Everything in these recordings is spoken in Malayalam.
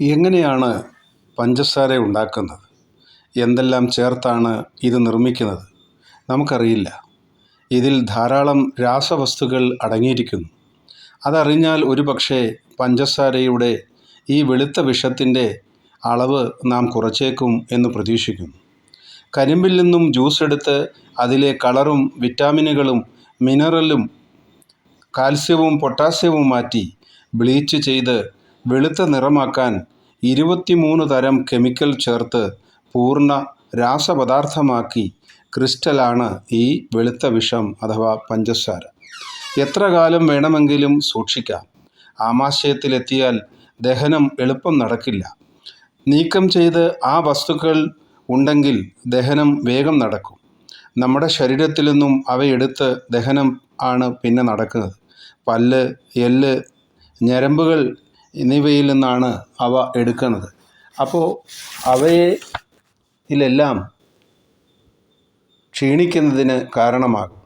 എങ്ങനെയാണ് പഞ്ചസാര ഉണ്ടാക്കുന്നത്? എന്തെല്ലാം ചേർത്താണ് ഇത് നിർമ്മിക്കുന്നത്? നമുക്കറിയില്ല. ഇതിൽ ധാരാളം രാസവസ്തുക്കൾ അടങ്ങിയിരിക്കുന്നു. അതറിഞ്ഞാൽ ഒരു പക്ഷേ പഞ്ചസാരയുടെ ഈ വെളുത്ത വിഷത്തിന്റെ അളവ് നാം കുറച്ചേക്കും എന്ന് പ്രതീക്ഷിക്കുന്നു. കരിമ്പിൽ നിന്നും ജ്യൂസ് എടുത്ത് അതിലെ കളറും വിറ്റാമിനുകളും മിനറലും കാൽസ്യവും പൊട്ടാസ്യവും മാറ്റി ബ്ലീച്ച് ചെയ്ത് വെളുത്ത നിറമാക്കാൻ ഇരുപത്തിമൂന്ന് തരം കെമിക്കൽ ചേർത്ത് പൂർണ രാസപദാർത്ഥമാക്കി ക്രിസ്റ്റലാണ് ഈ വെളുത്ത വിഷം അഥവാ പഞ്ചസാര. എത്ര കാലം വേണമെങ്കിലും സൂക്ഷിക്കാം. ആമാശയത്തിലെത്തിയാൽ ദഹനം എളുപ്പം നടക്കില്ല. നീക്കം ചെയ്ത് ആ വസ്തുക്കൾ ഉണ്ടെങ്കിൽ ദഹനം വേഗം നടക്കും. നമ്മുടെ ശരീരത്തിൽ നിന്നും അവയെടുത്ത് ദഹനം ആണ് പിന്നെ നടക്കുന്നത്. പല്ല് എല്ല് ഞരമ്പുകൾ എന്നിവയിൽ നിന്നാണ് അവ എടുക്കുന്നത്. അപ്പോൾ അവയെ ഇതിലെല്ലാം ക്ഷീണിക്കുന്നതിന് കാരണമാകും.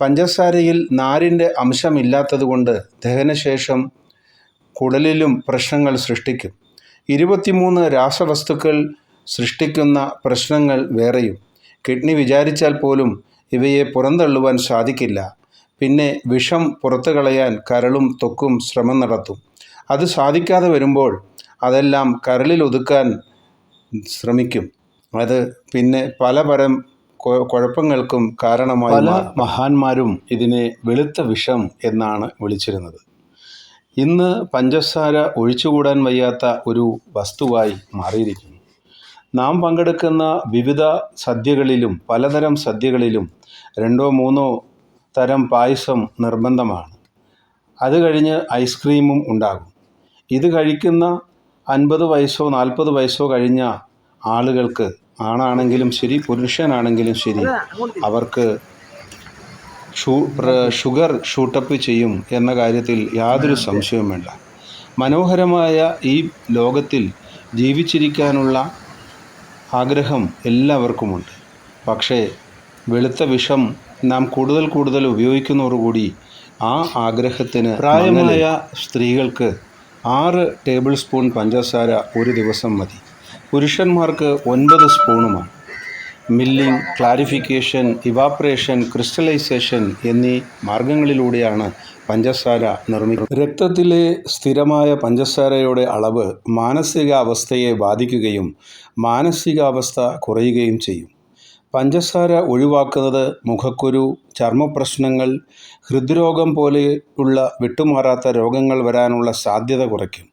പഞ്ചസാരയിൽ നാരിന്റെ അംശമില്ലാത്തതുകൊണ്ട് ദഹനശേഷം കുടലിലും പ്രശ്നങ്ങൾ സൃഷ്ടിക്കും. ഇരുപത്തിമൂന്ന് രാസവസ്തുക്കൾ സൃഷ്ടിക്കുന്ന പ്രശ്നങ്ങൾ വേറെയും. കിഡ്നി വിചാരിച്ചാൽ പോലും ഇവയെ പുറന്തള്ളുവാൻ സാധിക്കില്ല. പിന്നെ വിഷം പുറത്തു കളയാൻ കരളും തൊക്കും ശ്രമം നടത്തും. അത് സാധിക്കാതെ വരുമ്പോൾ അതെല്ലാം കരളിൽ ഒതുക്കാൻ ശ്രമിക്കും. അത് പിന്നെ പലപരം കുഴപ്പങ്ങൾക്കും കാരണമായി പല മഹാന്മാരും ഇതിനെ വെളുത്ത വിഷം എന്നാണ് വിളിച്ചിരുന്നത്. ഇന്ന് പഞ്ചസാര ഒഴിച്ചുകൂടാൻ വയ്യാത്ത ഒരു വസ്തുവായി മാറിയിരിക്കുന്നു. നാം പങ്കെടുക്കുന്ന വിവിധ സദ്യകളിലും പലതരം സദ്യകളിലും രണ്ടോ മൂന്നോ തരം പായസം നിർബന്ധമാണ്. അത് കഴിഞ്ഞ് ഐസ്ക്രീമും ഉണ്ടാകും. ഇത് കഴിക്കുന്ന അൻപത് വയസ്സോ നാൽപ്പത് വയസ്സോ കഴിഞ്ഞ ആളുകൾക്ക് ആണാണെങ്കിലും ശരി പുരുഷനാണെങ്കിലും ശരി അവർക്ക് ഷുഗർ ഷൂട്ടപ്പ് ചെയ്യും എന്ന കാര്യത്തിൽ യാതൊരു സംശയവും വേണ്ട. മനോഹരമായ ഈ ലോകത്തിൽ ജീവിച്ചിരിക്കാനുള്ള ആഗ്രഹം എല്ലാവർക്കുമുണ്ട്. പക്ഷേ വെളുത്ത വിഷം നാം കൂടുതൽ കൂടുതൽ ഉപയോഗിക്കുന്നതോടുകൂടി ആ ആഗ്രഹത്തിന് പ്രായമായ സ്ത്രീകൾക്ക് ആറ് ടേബിൾ സ്പൂൺ പഞ്ചസാര ഒരു ദിവസം മതി. പുരുഷന്മാർക്ക് ഒൻപത് സ്പൂണുമാണ്. മില്ലിംഗ് ക്ലാരിഫിക്കേഷൻ ഇവാപ്രേഷൻ ക്രിസ്റ്റലൈസേഷൻ എന്നീ മാർഗങ്ങളിലൂടെയാണ് പഞ്ചസാര നിർമ്മിക്കുന്നത്. രക്തത്തിലെ സ്ഥിരമായ പഞ്ചസാരയുടെ അളവ് മാനസികാവസ്ഥയെ ബാധിക്കുകയും മാനസികാവസ്ഥ കുറയുകയും ചെയ്യും. പഞ്ചസാര ഒഴിവാക്കുന്നത് മുഖക്കുരു ചർമ്മപ്രശ്നങ്ങൾ ഹൃദ്രോഗം പോലെയുള്ള വിട്ടുമാറാത്ത രോഗങ്ങൾ വരാനുള്ള സാധ്യത കുറയ്ക്കും.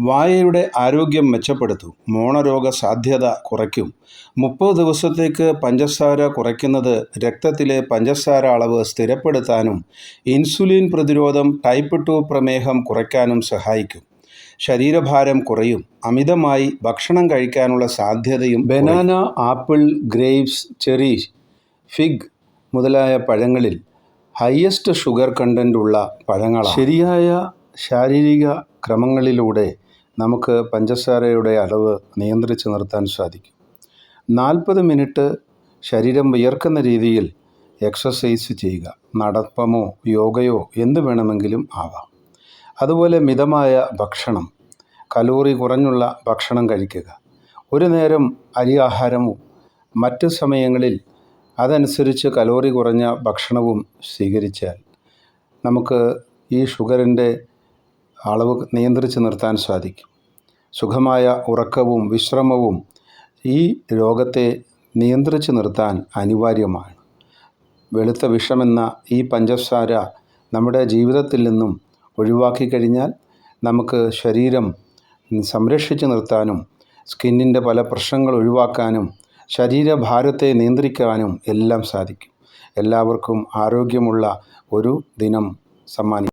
വായയുടെ ആരോഗ്യം മെച്ചപ്പെടുത്തും. മോണരോഗ സാധ്യത കുറയ്ക്കും. മുപ്പത് ദിവസത്തേക്ക് പഞ്ചസാര കുറയ്ക്കുന്നത് രക്തത്തിലെ പഞ്ചസാര അളവ് സ്ഥിരപ്പെടുത്താനും ഇൻസുലിൻ പ്രതിരോധം ടൈപ്പ് ടു പ്രമേഹം കുറയ്ക്കാനും സഹായിക്കും. ശരീരഭാരം കുറയും അമിതമായി ഭക്ഷണം കഴിക്കാനുള്ള സാധ്യതയും banana apple grapes cherry fig മുതലായ പഴങ്ങളിൽ ഹയസ്റ്റ് ഷുഗർ കണ്ടന്റ് ഉള്ള പഴങ്ങൾ ശരിയായ ശാരീരിക ക്രമങ്ങളിലൂടെ നമുക്ക് പഞ്ചസാരയുടെ അളവ് നിയന്ത്രിച്ച് നിർത്താൻ സാധിക്കും. നാൽപ്പത് മിനിറ്റ് ശരീരം വിയർക്കുന്ന രീതിയിൽ എക്സസൈസ് ചെയ്യുക. നടപ്പമോ യോഗയോ എന്ത് വേണമെങ്കിലും ആവാം. അതുപോലെ മിതമായ ഭക്ഷണം കലോറി കുറഞ്ഞുള്ള ഭക്ഷണം കഴിക്കുക. ഒരു നേരം അരി ആഹാരവും മറ്റു സമയങ്ങളിൽ അതനുസരിച്ച് കലോറി കുറഞ്ഞ ഭക്ഷണവും സ്വീകരിച്ചാൽ നമുക്ക് ഈ ഷുഗറിന്റെ അളവ് നിയന്ത്രിച്ച് നിർത്താൻ സാധിക്കും. സുഖമായ ഉറക്കവും വിശ്രമവും ഈ രോഗത്തെ നിയന്ത്രിച്ച് നിർത്താൻ അനിവാര്യമാണ്. വെളുത്ത വിഷമെന്ന ഈ പഞ്ചസാര നമ്മുടെ ജീവിതത്തിൽ നിന്നും ഒഴിവാക്കി കഴിഞ്ഞാൽ നമുക്ക് ശരീരം സംരക്ഷിച്ച് നിർത്താനും സ്കിന്നിന്റെ പല പ്രശ്നങ്ങൾ ഒഴിവാക്കാനും ശരീരഭാരത്തെ നിയന്ത്രിക്കാനും എല്ലാം സാധിക്കും. എല്ലാവർക്കും ആരോഗ്യമുള്ള ഒരു ദിനം സമ്മാനിക്കും